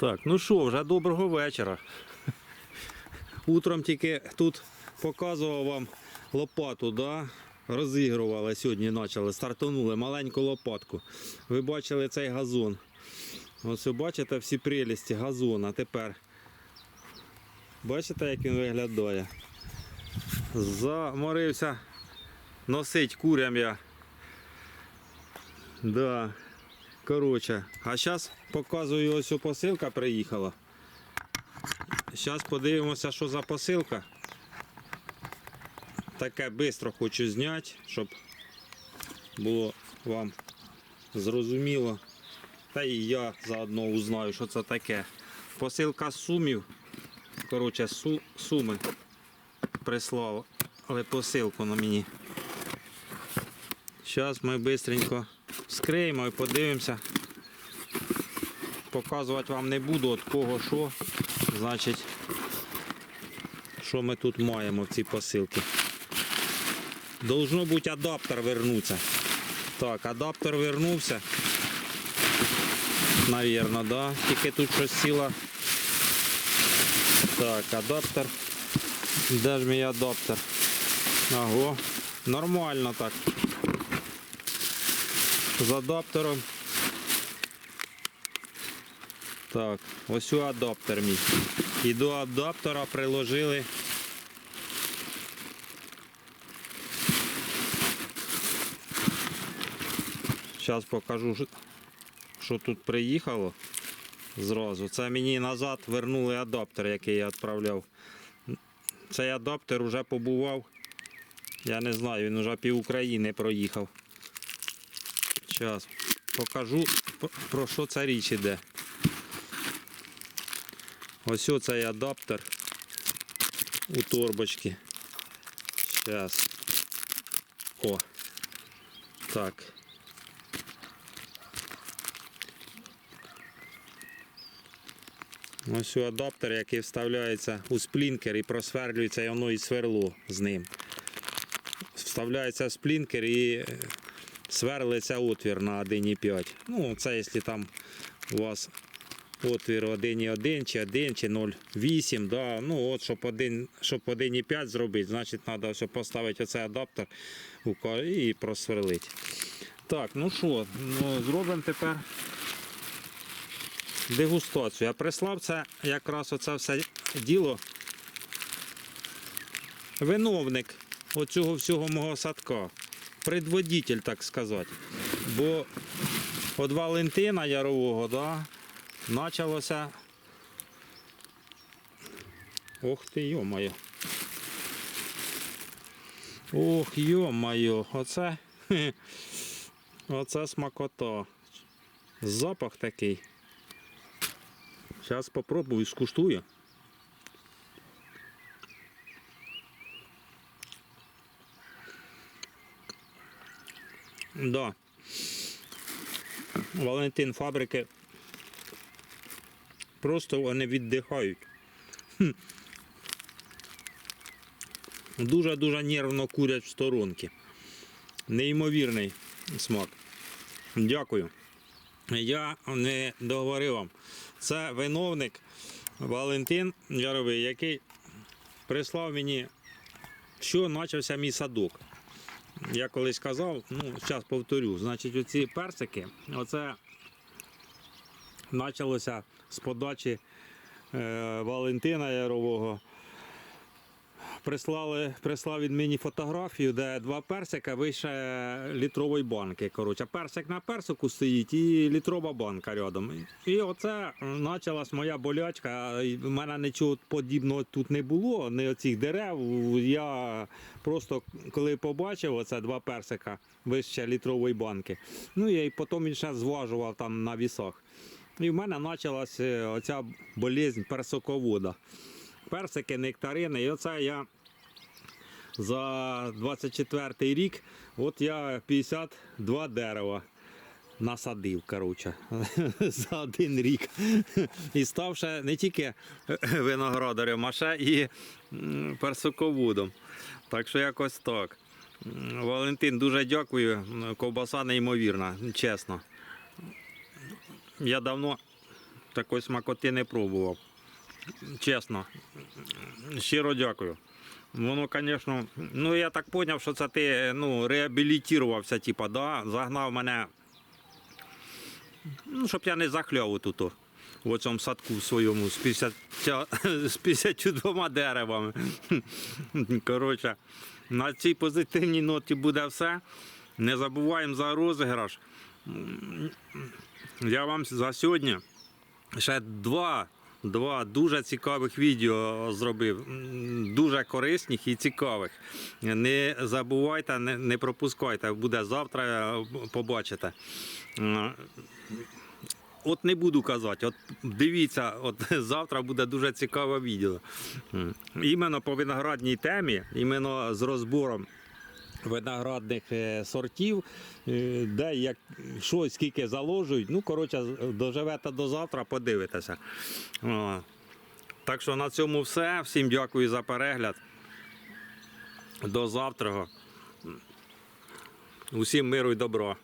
Так, ну що, вже доброго вечора. Утром тільки тут показував вам лопату, да? розігрували сьогодні, почали, стартанули маленьку лопатку. Ви бачили цей газон. Ось ви бачите всі прелісті газона. Тепер бачите, як він виглядає? Заморився носить курям я. Да. Коротше, а зараз показую ось посилка приїхала. Зараз подивимося, що за посилка. Таке швидко хочу зняти, щоб було вам зрозуміло. Та і я заодно узнаю, що це таке. Посилка сумів. Коротше, су, суми прислав, але посилку на мені. Зараз ми швидко скриємо і подивимося. Показувати вам не буду від кого що. Значить, що ми тут маємо в цій посилці. Должно бути адаптер вернутися. Так, адаптер вернувся. Навірно, да. Тільки тут щось сіло. Так, адаптер. Де ж мій адаптер? Ага. Нормально так. З адаптером. Так, ось у адаптер мій. І до адаптера приложили. Зараз покажу, що- тут приїхало зразу. Це мені назад вернули адаптер, який я відправляв. Цей адаптер вже побував. Я не знаю, він вже пів України проїхав. Зараз покажу про- що ця річ іде. Ось оцей адаптер у торбочці. Зараз. О. Так. Ось адаптер, який вставляється у сплінкер і просверлюється і воно і сверло з ним. Вставляється сплінкер і сверлиться отвір на 1,5. Ну, це якщо там у вас отвір 1,1 чи 1 чи 0,8. Да, ну от, щоб 1, щоб 1,5 зробити, значить треба поставити оцей адаптер і просверлити. Так, ну що, ну, зробимо тепер дегустацію. Я прислав це якраз оце все діло. Виновник оцього всього мого садка. Предводитель, так сказати. Бо від Валентина Ярового, да, почалося. Ох ти, йо-моє. Ох, йо-моє, оце. Оце смакота. Запах такий. Зараз попробую, скуштую. Да. Валентин фабрики. Просто вони віддихають. Дуже-дуже нервно курять в сторонки. Неймовірний смак. Дякую. Я не договорив вам. Це виновник Валентин Яровий, який прислав мені, що почався мій садок. Я колись казав, ну, зараз повторю, значить, оці персики, оце почалося з подачі е, Валентина Ярового. Прислали, прислав він мені фотографію, де два персика вище літрової банки. Коротше, персик на персику стоїть і літрова банка рядом. І оце почалась моя болячка. В мене нічого подібного тут не було, ні оцих дерев. Я просто коли побачив оце два персика вище літрової банки. Ну я і потім він ще зважував там на вісах. І в мене почалася оця болезнь персиковода. Персики, нектарини. І оце я за 24 рік, от я 52 дерева насадив, коротше, за один рік. І став ще не тільки виноградарем, а ще і персиководом. Так що якось так. Валентин, дуже дякую. Ковбаса неймовірна, чесно. Я давно такої смакоти не пробував. Чесно. Щиро дякую. Воно, звісно, ну я так зрозумів, що це ти ну, реабілітувався, типа, да? загнав мене, ну, щоб я не захльов тут в цьому садку своєму з 50, з 52 деревами. Коротше, на цій позитивній ноті буде все. Не забуваємо за розіграш. Я вам за сьогодні ще два, два дуже цікавих відео зробив. Дуже корисних і цікавих. Не забувайте, не, пропускайте. Буде завтра, е, побачите. Е, От не буду казати, от дивіться, от завтра буде дуже цікаве відео. Іменно по виноградній темі, іменно з розбором виноградних е, сортів, е, де як що, скільки заложують. Ну, коротше, доживете до завтра, подивитеся. Так що на цьому все. Всім дякую за перегляд. До завтра. Усім миру і добра.